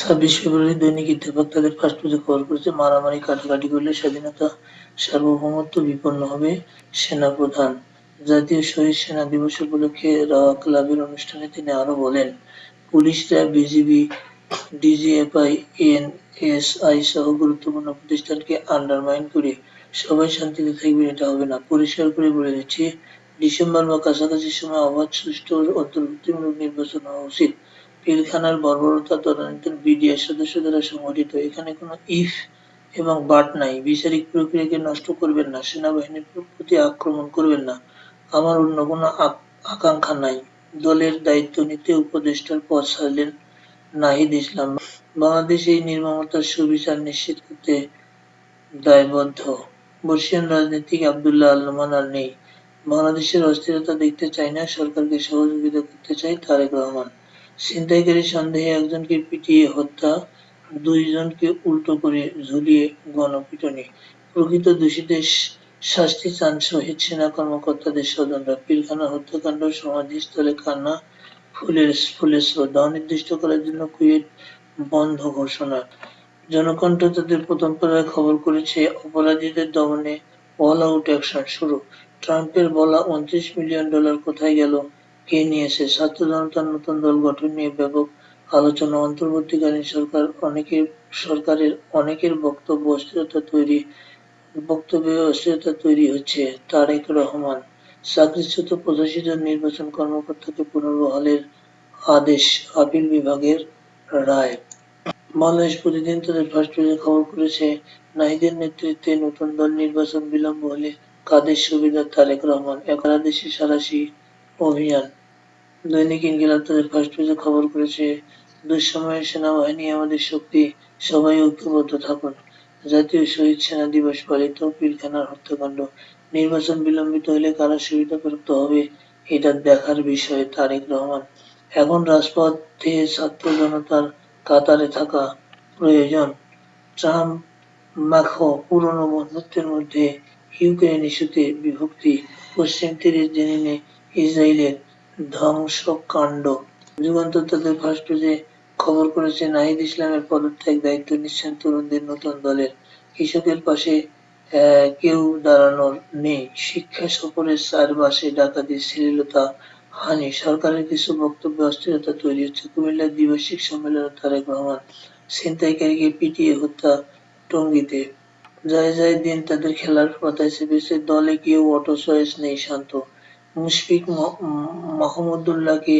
ছাব্বিশ ফেব্রুয়ারি দৈনিক ইত্তেফাক তাদের ফার্স্ট পেজে খবর করেছে মারামারি কাটাকাটি করলে স্বাধীনতা সার্বভৌমত্ব বিপন্ন হবে সেনাপ্রধান। জাতীয় শহীদ সেনা দিবস উপলক্ষে ক্লাবের অনুষ্ঠানে তিনি আরও বলেন, পুলিশরা বিজিবি, ডিজিএফআই, এনএসআই সহ গুরুত্বপূর্ণ প্রতিষ্ঠানকে আন্ডারমাইন করে সবাই শান্তিতে থাকবেন, এটা হবে না। পরিষ্কার করে বলে দিচ্ছি, ডিসেম্বর বা কাছাকাছি সময় অবাধ সুষ্ঠু অন্তর্ভুক্তিমূলক নির্বাচন হওয়া উচিত। পিলখানার বর্বরতা তদানীন্তন বিডিআর সদস্য দ্বারা সংগঠিত এখানে কোনো ইফ এবং বাট নাই। বিচারিক প্রক্রিয়াকে নষ্ট করবেন না। সেনাবাহিনীর প্রতি আক্রমণ করবেন না। আমার অন্য কোনো আকাঙ্ক্ষা নাই। দলের দায়িত্ব নিতে উপদেষ্টার পদ ছাড়লেন নাহিদ ইসলাম। বাংলাদেশ এই নির্মমতার সুবিচার নিশ্চিত করতে দায়বদ্ধ। বর্ষিয়ান রাজনীতিক আবদুল্লাহ আল্লামান আর নেই। বাংলাদেশের অস্থিরতা দেখতে চাই না। সরকারকে সহযোগিতা করতে চাই তারেক রহমান। ছিনতাইকারী সন্দেহে একজনকে পিটিয়ে হত্যা, দুইজনকে উল্টো করে ঝুলিয়ে গণপিটুনি। প্রকৃত দোষীদের শাস্তি চান শহীদ সেনা কর্মকর্তাদের স্বজনরা। পিলখানা হত্যাকাণ্ড, সমাধিস্থলে কান্না, ফুলের ফুলের শ্রদ্ধা অনির্দিষ্ট করার জন্য কুয়েট বন্ধ ঘোষণা। জনকণ্ঠ তাদের প্রথম পাড়ায় খবর করেছে, অপরাধীদের দমনে অল আউট অ্যাকশন শুরু। ট্রাম্পের বলা উনত্রিশ মিলিয়ন ডলার কোথায় গেল? কে নিয়েছে ছাত্র জনতার নতুন দল গঠন নিয়ে ব্যাপক আলোচনা। অন্তর্বর্তীকালীন সরকার অনেকের, সরকারের অনেকের বক্তব্য অস্থিরতা তৈরি, বক্তব্যে অস্থিরতা তৈরি হচ্ছে। তারেক রহমান, চাকরিচ্যুত জন নির্বাচন কর্মকর্তাকে পুনর্বহালের আদেশ আপিল বিভাগের রায়। বাংলাদেশ প্রতিদিন তাদের ফার্স্ট পেজে খবর করেছে, নাহিদের নেতৃত্বে নতুন দল নির্বাচন বিলম্ব হলে কাদের সুবিধা? তারেক রহমান, একাদেশে সারাশি অভিযান। দৈনিক ইনকিলাব তাদের পেজে খবর করেছে, দুঃসময়ে সেনাবাহিনী আমাদের শক্তি সবাই ঐক্যবদ্ধ থাকুন। জাতীয় শহীদ সেনা দিবস পালিত, পিলখানার হত্যাকাণ্ড নির্বাচন বিলম্বিত হলে কারা সুবিধাপ্রাপ্ত হবে, এটা দেখার বিষয় তারেক রহমান। এখন রাজপথে ছাত্র জনতার কাতারে থাকা প্রয়োজন। ট্রাম্প, মাখো পুরনো বন্ধুত্বের মধ্যে ইউক্রেন ইস্যুতে বিভক্তি, পশ্চিম তীরের জেনিনে ইসরায়েলের ধ্বংসকাণ্ড। যুগান্তর তাদের ফার্স্ট পেজে খবর করেছে, নাহিদ ইসলামের পদত্যাগ দায়িত্ব নিচ্ছেন তরুণদের নতুন দলের। কৃষকের পাশে কেউ দাঁড়ানোর নেই। শিক্ষা সফরের চারপাশে ডাকাতি শ্লীলতা হানি। সরকারের কিছু বক্তব্য অস্থিরতা তৈরি হচ্ছে। কুমিল্লার দ্বিবার্ষিক সম্মেলনে তারেক রহমান ছিনতাইকারীকে পিটিয়ে হত্যা টঙ্গিতে। যায় যায় দিন তাদের খেলার পাতায় চেপেছে, দলে কেউ অটো চয়েস নেই, শান্ত। মুশফিক মাহমুদুল্লাহকে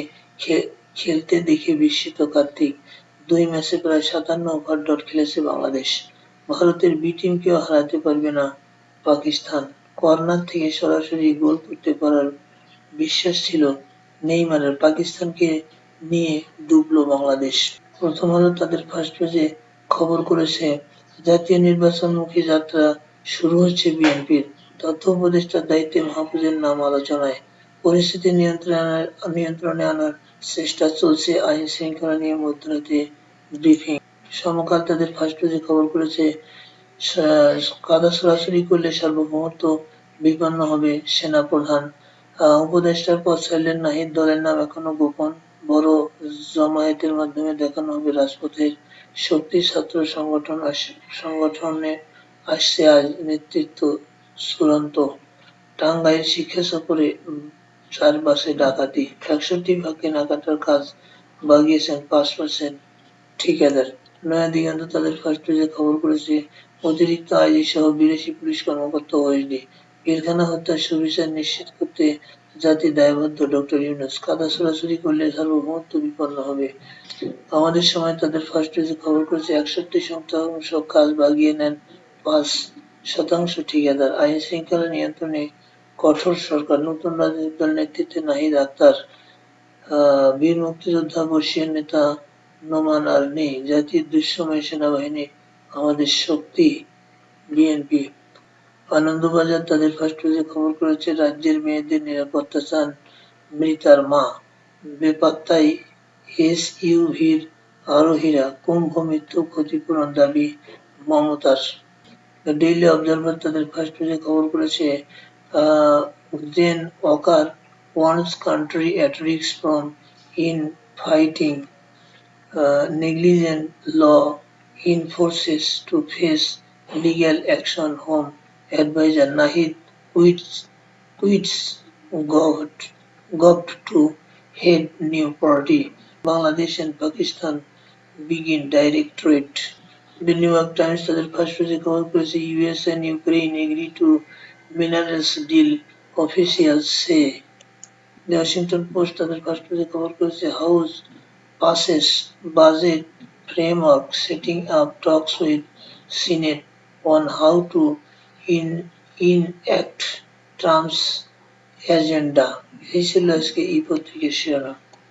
খেলতে দেখে বিস্মিত কার্তিক। দুই ম্যাচে প্রায় সাতান্ন ওভার ডট খেলেছে বাংলাদেশ। ভারতের বি টিমকেও হারাতে পারবে না পাকিস্তান। কর্নার থেকে সরাসরি গোল করতে পারার বিশ্বাস ছিল নেইমারের। পাকিস্তানকে নিয়ে ডুবলো বাংলাদেশ। প্রথম আলো তাদের ফার্স্ট পেজে খবর করেছে, জাতীয় নির্বাচনমুখী যাত্রা শুরু হচ্ছে বিএনপির। তথ্য উপদেষ্টার দায়িত্বে মাহফুজের নাম আলোচনায় পরিস্থিতি নিয়ন্ত্রণে আনার নিয়ন্ত্রণে আনার চেষ্টা চলছে আইন শৃঙ্খলা নিয়ে মধ্যরাতে ব্রিফিং। সমকাল তাদের ফার্স্ট পেজে খবর করেছে কাদা সরাসরি করলে সার্বভৌমত্ব বিপন্ন হবে সেনাপ্রধান। আহ, উপদেষ্টার পদ ছাড়লেন নাহিদ দলের নাম এখনও গোপন। বড় জমায়েতের মাধ্যমে দেখানো হবে রাজপথের শক্তি ছাত্র সংগঠন সংগঠনে আসছে আজ নেতৃত্ব চূড়ান্ত টাঙ্গাইল শিক্ষা সফরে চার বাসে ডাকাতি। একষট্টি ভাগ কেনাকাটার কাজ বাগিয়েছেন পাঁচ পার্সেন্ট ঠিকাদার। নয়া দিগন্ত তাদের ফার্স্ট পেজে খবর করেছে, অতিরিক্ত আইজি সহ বিদেশি পুলিশ কর্মকর্তা ওএসডি। পিলখানা হত্যার সুবিচার নিশ্চিত করতে জাতি দায়বদ্ধ ডক্টর ইউনুস। কাদা সরাসরি করলে সার্বভৌমত্ব বিপন্ন হবে। আমাদের সময় তাদের ফার্স্ট পেজে খবর করেছে, একষট্টি শতাংশ কাজ বাগিয়ে নেন পাঁচ শতাংশ ঠিকাদার। আইন শৃঙ্খলা নিয়ন্ত্রণে কঠোর সরকার, নতুন রাজনৈতিক দল নেতৃত্বে নাহিদ আক্তার বীর মুক্তিযোদ্ধা বর্ষীয় নেতা নোমান আর নেই। জাতির দুঃসময় সেনাবাহিনী, আমাদের শক্তি, বিএনপি। আনন্দবাজার তাদের ফার্স্ট পেজে খবর করেছে, রাজ্যের মেয়েদের নিরাপত্তা চান মৃতার মা। বেপাত্তাই এস ইউভির আরোহীরা কুম্ভ মৃত্যু ক্ষতিপূরণ দাবি মমতার। ডেইলি অবজারভার তাদের ফার্স্ট পেজে খবর করেছে then occur once country at risk from in fighting negligent law in to face legal action home adviser Nahid wits wits govt govt to head new party Bangladesh and Pakistan begin directorate The New York Times তাদের first পেজে cover করেছে US and Ukraine agree to minerals deal officials say the Washington Post তাদের first পেজে cover করেছে house passes budget framework setting up talks with Senate on how to in, enact Trump's agenda. এই ছিল আজকে এই পত্রিকার শিরোনাম